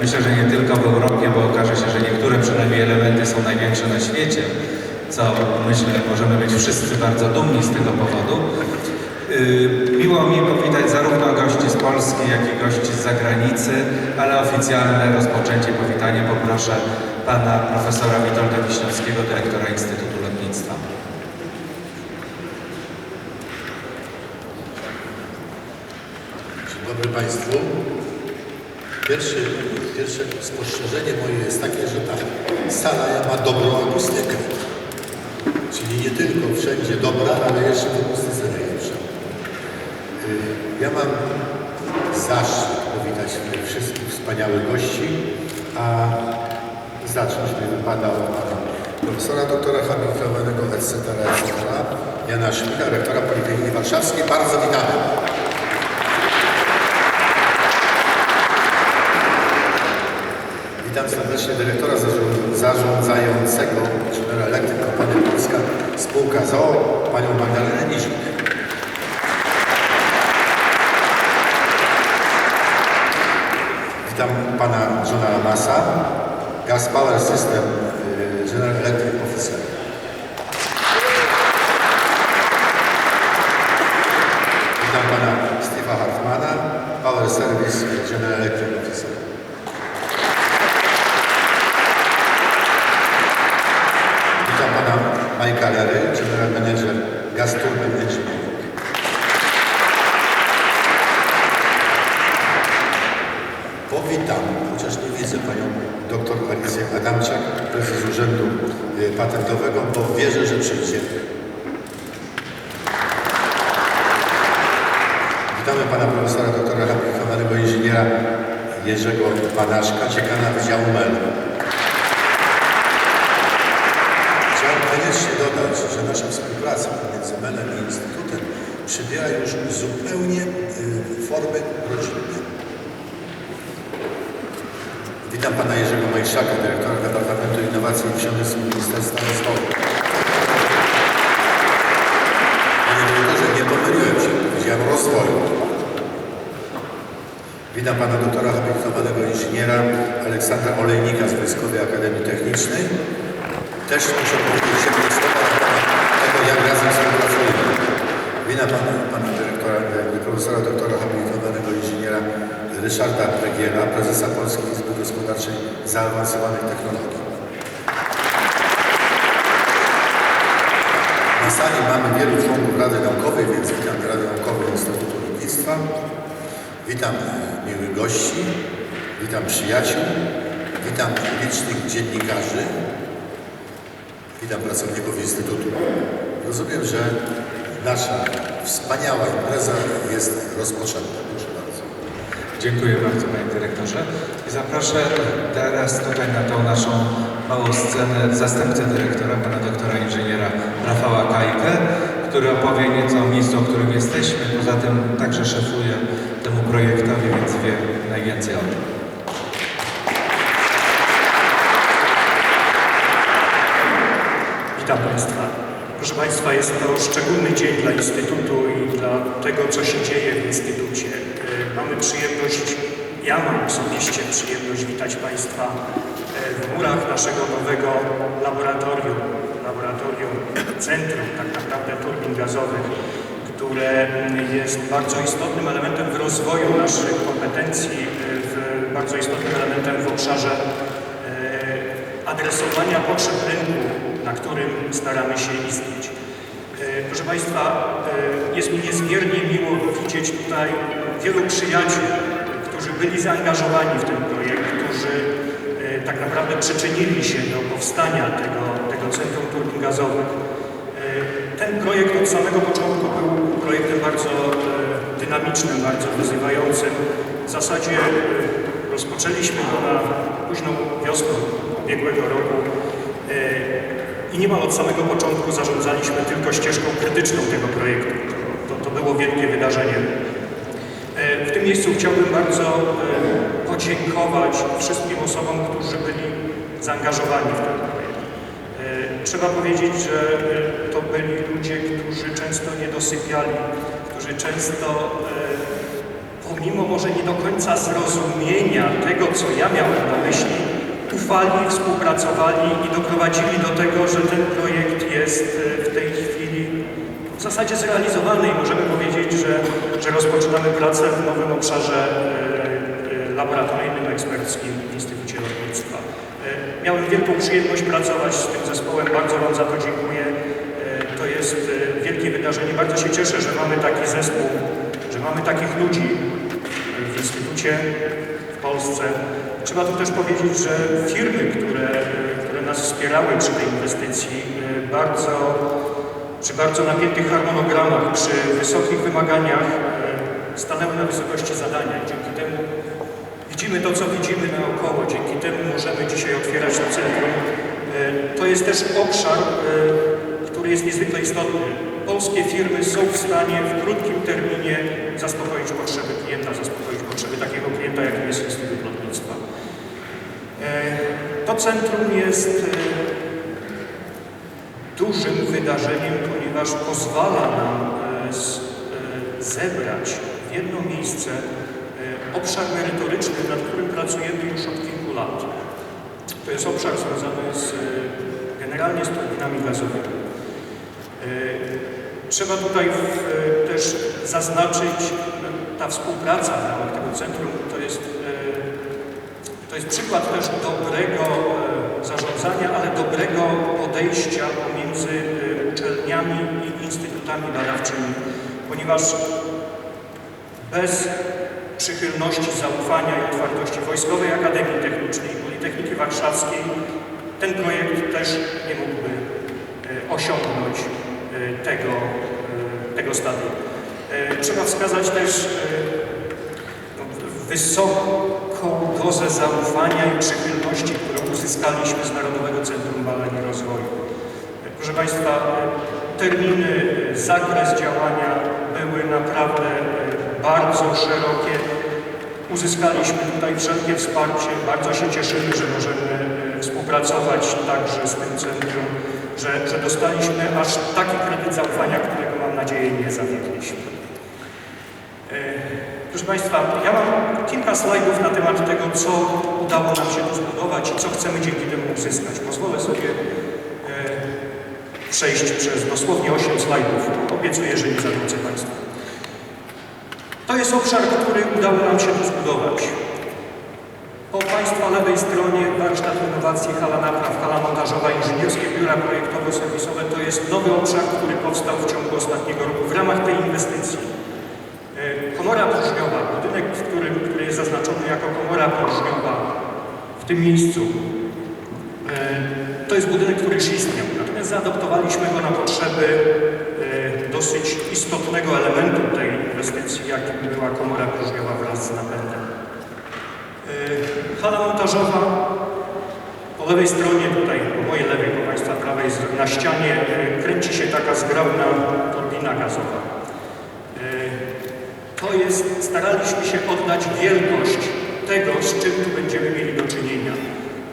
Myślę, że nie tylko w Europie, bo okaże się, że niektóre przynajmniej elementy są największe na świecie, co myślę możemy być wszyscy bardzo dumni z tego powodu. Yy, Miło mi powitać zarówno gości z Polski, jak i gości z zagranicy, ale oficjalne rozpoczęcie powitania poproszę pana profesora Witolda Wiśniewskiego, dyrektora Instytutu Lotnictwa. Dzień dobry Państwu. Spostrzeżenie moje jest takie, że ta sala ma dobrą akustykę. Czyli nie tylko wszędzie dobra, ale jeszcze w akustyce najlepsza. Y, Ja mam zaszczyt powitać tutaj wszystkich wspaniałych gości, a zacząć mi wypada od profesora doktora habilitowanego etc. etc. Jana Szmida, rektora Politechniki Warszawskiej. Bardzo witamy. Witam serdecznie dyrektora zarząd- zarządzającego General Electric Company Polska Spółka ZOO, panią Magdalenę Nizik. Witam pana Johna Lamasa, Gas Power System y, General Electric Officer. Witam pana Steve'a Hartmana, Power Service General Electric Officer. Witam pana Majka Lery, General Manager Gas Turbine Engineering. Powitam, chociaż nie widzę panią dr Alicję Adamczak, prezes Urzędu y, Patentowego, bo wierzę, że przyjdzie. Witamy pana profesora doktora habilitowanego inżyniera Jerzego Panaszka, dziekana Wydziału MEL. Koniecznie dodać, że nasza współpraca pomiędzy MEN-em i Instytutem przybiera już zupełnie y, formy rodzinne. Witam pana Jerzego Majszaka, dyrektora Departamentu Innowacji i Przemysłu Ministerstwa Rozwoju. Panie dyrektorze, nie pomyliłem się, powiedziałem rozwoju. Witam pana doktora habilitowanego inżyniera Aleksandra Olejnika z Wojskowej Akademii Technicznej. Też muszę powiedzieć się tego, jak razem współpracujemy. Witam pana, pana dyrektora, profesora doktora habilitowanego inżyniera Ryszarda Pregiela, prezesa Polskiej Izby Gospodarczej Zaawansowanych Technologii. Na sali mamy wielu członków Rady Naukowej, więc witam Radę Naukową Instytutu Lotnictwa. Witam e, miłych gości, witam przyjaciół, witam licznych dziennikarzy, witam pracowników Instytutu. Rozumiem, że nasza wspaniała impreza jest rozpoczęta. Proszę bardzo. Dziękuję bardzo panie dyrektorze. I zaproszę teraz tutaj na tą naszą małą scenę zastępcę dyrektora, pana doktora inżyniera Rafała Kajkę, który opowie nieco o miejscu, w którym jesteśmy. Poza tym także szefuje temu projektowi, więc wie najwięcej o tym. Witam Państwa. Proszę Państwa, jest to szczególny dzień dla Instytutu i dla tego, co się dzieje w Instytucie. E, Mamy przyjemność, ja mam osobiście przyjemność witać Państwa e, w murach naszego nowego laboratorium, laboratorium centrum tak naprawdę turbin gazowych, które jest bardzo istotnym elementem w rozwoju naszych kompetencji, e, w, bardzo istotnym elementem w obszarze adresowania potrzeb rynku, na którym staramy się istnieć. E, Proszę Państwa, e, jest mi niezmiernie miło widzieć tutaj wielu przyjaciół, którzy byli zaangażowani w ten projekt, którzy e, tak naprawdę przyczynili się do powstania tego, tego Centrum Turbin Gazowych. Ten projekt od samego początku był projektem bardzo dynamicznym, bardzo wyzywającym. W zasadzie rozpoczęliśmy go na późną wiosną ubiegłego roku niemal od samego początku zarządzaliśmy tylko ścieżką krytyczną tego projektu. To, to, było wielkie wydarzenie. E, W tym miejscu chciałbym bardzo e, podziękować wszystkim osobom, którzy byli zaangażowani w ten projekt. E, Trzeba powiedzieć, że to byli ludzie, którzy często nie dosypiali, którzy często pomimo może nie do końca zrozumienia tego, co ja miałem na myśli, ufali, współpracowali i doprowadzili do tego, że ten projekt jest e, w tej chwili w zasadzie zrealizowany i możemy powiedzieć, że, że rozpoczynamy pracę w nowym obszarze e, e, laboratoryjnym, eksperckim w Instytucie Lotnictwa. Miałem wielką przyjemność pracować z tym zespołem, bardzo Wam za to dziękuję. To jest wielkie wydarzenie. Bardzo się cieszę, że mamy taki zespół, że mamy takich ludzi w Instytucie w Polsce. Trzeba tu też powiedzieć, że firmy, które, które nas wspierały przy tej inwestycji, e, bardzo, przy bardzo napiętych harmonogramach, przy wysokich wymaganiach e, stanęły na wysokości zadania. Dzięki temu widzimy to, co widzimy naokoło. Dzięki temu możemy dzisiaj otwierać to centrum. E, To jest też obszar, który jest niezwykle istotny. Polskie firmy są w stanie w krótkim terminie zaspokoić potrzeby klienta, zaspokoić potrzeby takiego klienta, jakim jest Instytut Lotnictwa. Centrum jest e, dużym wydarzeniem, ponieważ pozwala nam e, e, zebrać w jedno miejsce obszar merytoryczny, nad którym pracujemy już od kilku lat. To jest obszar związany z, generalnie z turbinami gazowymi. Trzeba tutaj w, też zaznaczyć, ta współpraca w ramach tego centrum to jest, e, to jest przykład też dobrego e, zarządzania, ale dobrego podejścia pomiędzy e, uczelniami i instytutami badawczymi, ponieważ bez przychylności, zaufania i otwartości Wojskowej Akademii Technicznej i Politechniki Warszawskiej ten projekt też nie mógłby e, osiągnąć tego, tego stadium. Trzeba wskazać też no, wysoką dozę zaufania i przychylności, którą uzyskaliśmy z Narodowego Centrum Badań i Rozwoju. E, Proszę Państwa, e, terminy, e, zakres działania były naprawdę e, bardzo szerokie. Uzyskaliśmy tutaj wszelkie wsparcie. Bardzo się cieszymy, że możemy e, współpracować także z tym centrum, że, że dostaliśmy aż taki kredyt zaufania, którego mam nadzieję nie zawiedliśmy. Proszę Państwa, ja mam kilka slajdów na temat tego, co udało nam się tu zbudować i co chcemy dzięki temu uzyskać. Pozwolę sobie e, przejść przez dosłownie 8 slajdów. Obiecuję, że nie zanudzę Państwa. To jest obszar, który udało nam się tu zbudować. Po Państwa lewej stronie warsztat innowacji, hala napraw, hala montażowa, inżynierskie biura projektowo-serwisowe to jest nowy obszar, który powstał w ciągu ostatniego roku w ramach tej inwestycji. E, Komora próżniowa, budynek, w którym, który jest zaznaczony jako komora próżniowa w tym miejscu, e, to jest budynek, który już istniał. Natomiast zaadoptowaliśmy go na potrzeby e, dosyć istotnego elementu tej inwestycji, jakim była komora próżniowa wraz z napędem. E, Hala montażowa po lewej stronie, tutaj po mojej lewej, po Państwa prawej, na ścianie kręci się taka zgrabna turbina gazowa. To jest, staraliśmy się oddać wielkość tego, z czym tu będziemy mieli do czynienia.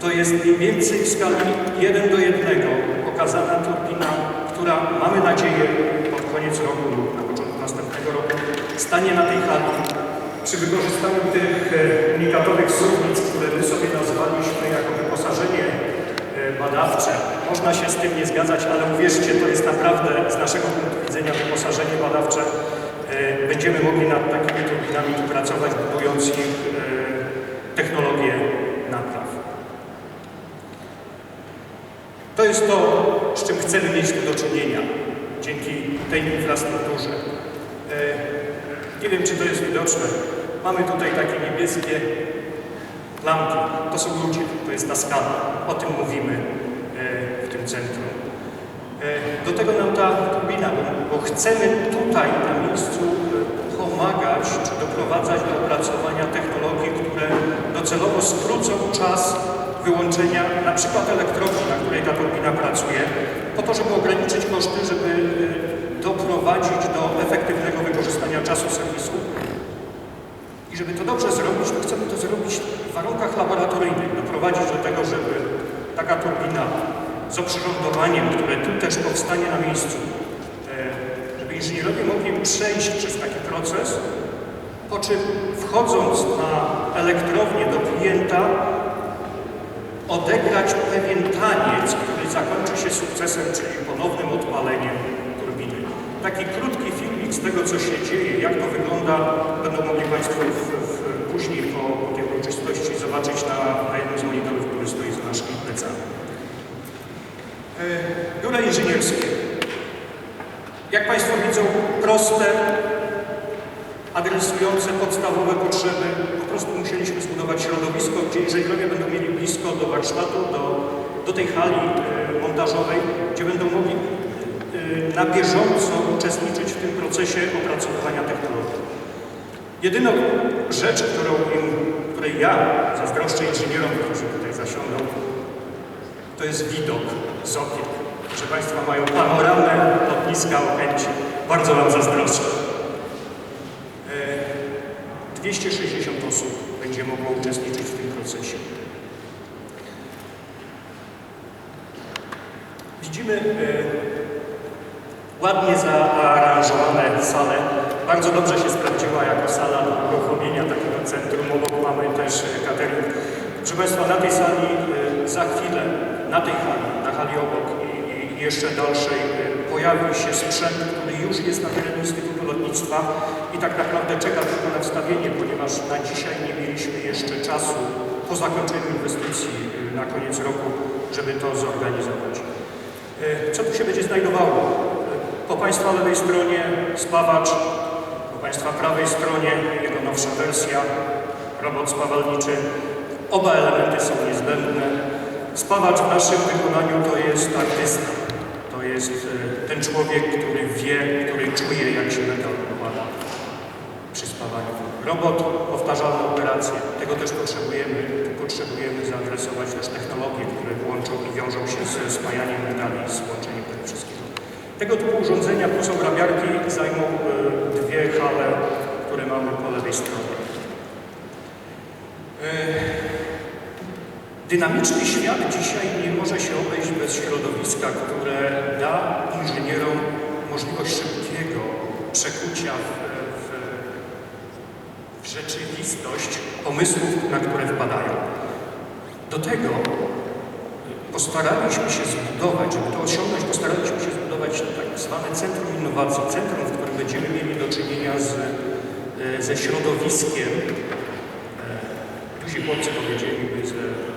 To jest mniej więcej w skali 1 do 1 pokazana turbina, która mamy nadzieję pod koniec roku lub na początku następnego roku stanie na tej hali przy wykorzystaniu tych e, unikatowych suwnic, które my sobie nazwaliśmy jako wyposażenie e, badawcze. Można się z tym nie zgadzać, ale uwierzcie, to jest naprawdę z naszego punktu widzenia wyposażenie badawcze. E, Będziemy mogli nad takimi turbinami tu pracować, budując ich e, technologię napraw. To jest to, z czym chcemy mieć tu do czynienia dzięki tej infrastrukturze. E, Nie wiem, czy to jest widoczne. Mamy tutaj takie niebieskie lampki. To są ludzie, to jest ta skala. O tym mówimy w tym centrum. Do tego nam ta chcemy tutaj na miejscu e, pomagać czy doprowadzać do opracowania technologii, które docelowo skrócą czas wyłączenia na przykład elektrowni, na której ta turbina pracuje, po to, żeby ograniczyć koszty, żeby e, doprowadzić do efektywnego wykorzystania czasu serwisu. I żeby to dobrze zrobić, to chcemy to zrobić w warunkach laboratoryjnych, doprowadzić do tego, żeby taka turbina z oprzyrządowaniem, które tu też powstanie na miejscu, inżynierowie mogli przejść przez taki proces, Po czym wchodząc na elektrownię do klienta, odegrać pewien taniec, który zakończy się sukcesem, czyli ponownym odpaleniem turbiny. Taki krótki filmik z tego, co się dzieje, jak to wygląda, będą mogli Państwo w, w, później po, po tej uroczystości zobaczyć na, na jednym z monitorów, który stoi za naszymi plecami. E, Biura inżynierskie. Jak Państwo widzą, proste, adresujące podstawowe potrzeby. Po prostu musieliśmy zbudować środowisko, gdzie inżynierowie będą mieli blisko do warsztatu, do, do tej hali e, montażowej, gdzie będą mogli e, na bieżąco uczestniczyć w tym procesie opracowywania technologii. Jedyną rzecz, którą im, której ja zazdroszczę inżynierom, którzy tutaj zasiądą, to jest widok z okien. Proszę Państwa, mają panoramę lotniska Okęcie. Bardzo Wam zazdroszczę. E, 260 osób będzie mogło uczestniczyć w tym procesie. Widzimy e, ładnie zaaranżowane sale. Bardzo dobrze się sprawdziła jako sala do uruchomienia takiego centrum. Obok mamy też e, catering. Proszę Państwa, na tej sali e, za chwilę, na tej hali, na hali obok jeszcze dalszej e, pojawi się sprzęt, który już jest na terenie Instytutu Lotnictwa i tak naprawdę czeka tylko na wstawienie, ponieważ na dzisiaj nie mieliśmy jeszcze czasu po zakończeniu inwestycji e, na koniec roku, żeby to zorganizować. E, Co tu się będzie znajdowało? Po Państwa lewej stronie spawacz, po Państwa prawej stronie jego nowsza wersja, robot spawalniczy. Oba elementy są niezbędne. Spawacz w naszym wykonaniu to jest artysta. Jest e, ten człowiek, który wie, który czuje, jak się metal układa przy spawaniu. Robot, powtarzalne operacje. Tego też potrzebujemy. Potrzebujemy zaadresować też technologie, które włączą i wiążą się ze spajaniem metali, z łączeniem tego wszystkiego. Tego typu urządzenia plus obrabiarki zajmą e, dwie hale, które mamy po lewej stronie. Dynamiczny świat dzisiaj nie może się obejść bez środowiska, które da inżynierom możliwość szybkiego przekucia w, w, w rzeczywistość pomysłów, na które wpadają. Do tego postaraliśmy się zbudować, żeby to osiągnąć, postaraliśmy się zbudować tak zwane Centrum Innowacji, centrum, w którym będziemy mieli do czynienia z, e, ze środowiskiem, e, duzi chłopcy powiedzieliby, ze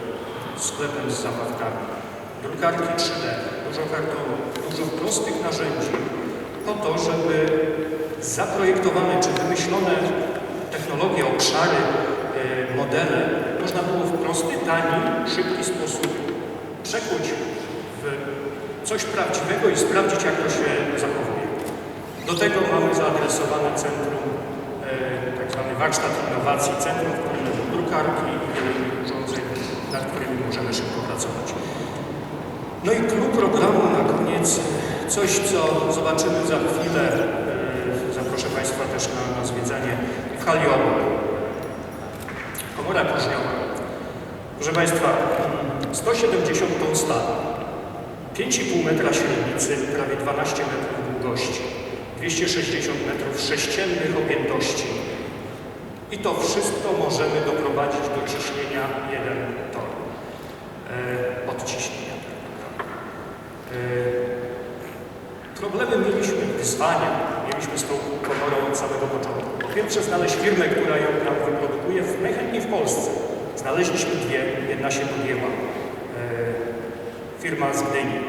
sklepem z zabawkami, drukarki 3D, dużo kartonu, dużo prostych narzędzi po to, żeby zaprojektowane czy wymyślone technologie, obszary, e, modele można było w prosty, tani, szybki sposób przekuć w coś prawdziwego i sprawdzić, jak to się zachowuje. Do tego mamy zaadresowane centrum, e, tak zwany warsztat innowacji, centrum, drukarki i wiele innych urządzeń, nad którymi możemy szybko pracować. No i klub programu na koniec, coś co zobaczymy za chwilę, e, zaproszę Państwa też na, na zwiedzanie w hali obok. Komora próżniowa. Proszę Państwa, 170 ton stalu, 5,5 metra średnicy, prawie 12 metrów długości, 260 metrów sześciennych objętości. I to wszystko możemy doprowadzić do ciśnienia 1 ton. E, odciśnienia. E, problemy mieliśmy, wyzwania mieliśmy z tą komorą od samego początku. Po pierwsze znaleźć firmę, która ją nam wyprodukuje w, najchętniej w Polsce. Znaleźliśmy dwie, jedna się podjęła. E, firma z Gdyni.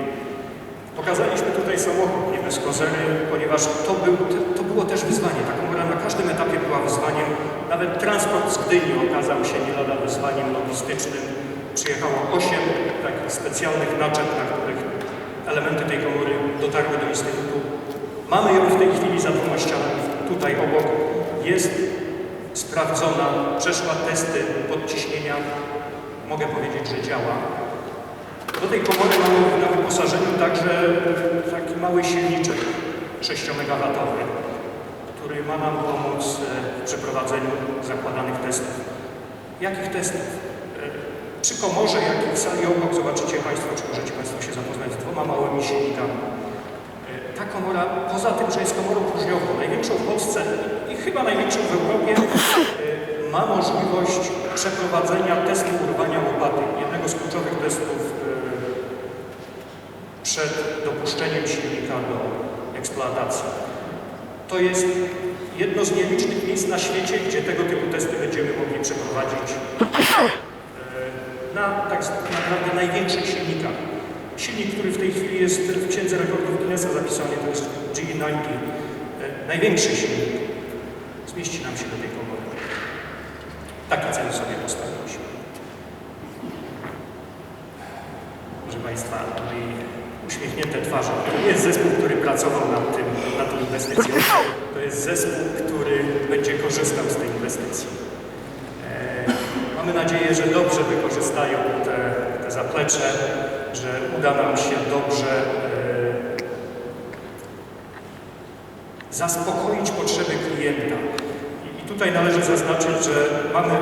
Pokazaliśmy tutaj samochód, nie bez kozery, ponieważ to, był, to było też wyzwanie. Ta komora na każdym etapie była wyzwaniem. Nawet transport z Gdyni okazał się nie lada wyzwaniem logistycznym. Przyjechało osiem takich specjalnych naczep, na których elementy tej komory dotarły do Instytutu. Mamy ją w tej chwili za dwoma ścianami, tutaj obok. Jest sprawdzona, przeszła testy podciśnienia. Mogę powiedzieć, że działa. Do tej komory mamy na wyposażeniu także taki mały silniczek 6-megawatowy, który ma nam pomóc e, w przeprowadzeniu zakładanych testów. Jakich testów? E, Przy komorze, jak i w sali obok zobaczycie Państwo, czy możecie Państwo się zapoznać z dwoma małymi silnikami. E, ta komora, poza tym, że jest komorą próżniową, największą w Polsce i chyba największą w Europie, ma możliwość przeprowadzenia testu urwania łopaty, jednego z kluczowych testów przed dopuszczeniem silnika do eksploatacji. To jest jedno z nielicznych miejsc na świecie, gdzie tego typu testy będziemy mogli przeprowadzić e, na tak naprawdę największych silnikach. Silnik, który w tej chwili jest w Księdze Rekordów Guinnessa zapisany, to jest G90. E, Największy silnik. Zmieści nam się do tej komory. Taki cel sobie postawiliśmy. Proszę Państwa, no i uśmiechnięte twarze. To jest zespół, który pracował nad, tym, nad tą inwestycją. To jest zespół, który będzie korzystał z tej inwestycji. E, mamy nadzieję, że dobrze wykorzystają te, te zaplecze, że uda nam się dobrze e, zaspokoić potrzeby klienta. I, I tutaj należy zaznaczyć, że mamy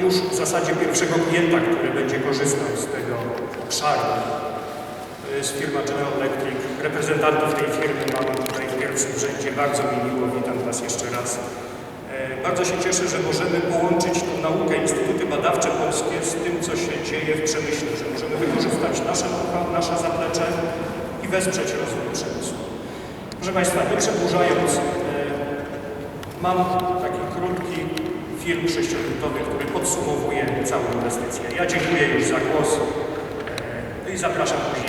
już w zasadzie pierwszego klienta, który będzie korzystał z tego obszaru. Jest firma General Electric. Reprezentantów tej firmy mamy tutaj w pierwszym rzędzie. Bardzo mi miło, witam Was jeszcze raz. E, Bardzo się cieszę, że możemy połączyć tą naukę, instytuty badawcze polskie z tym, co się dzieje w przemyśle, że możemy wykorzystać nasze nasze zaplecze i wesprzeć rozwój przemysłu. Proszę Państwa, nie przedłużając, e, mam taki krótki film sześciominutowy, który podsumowuje całą inwestycję. Ja dziękuję już za głos e, no i zapraszam później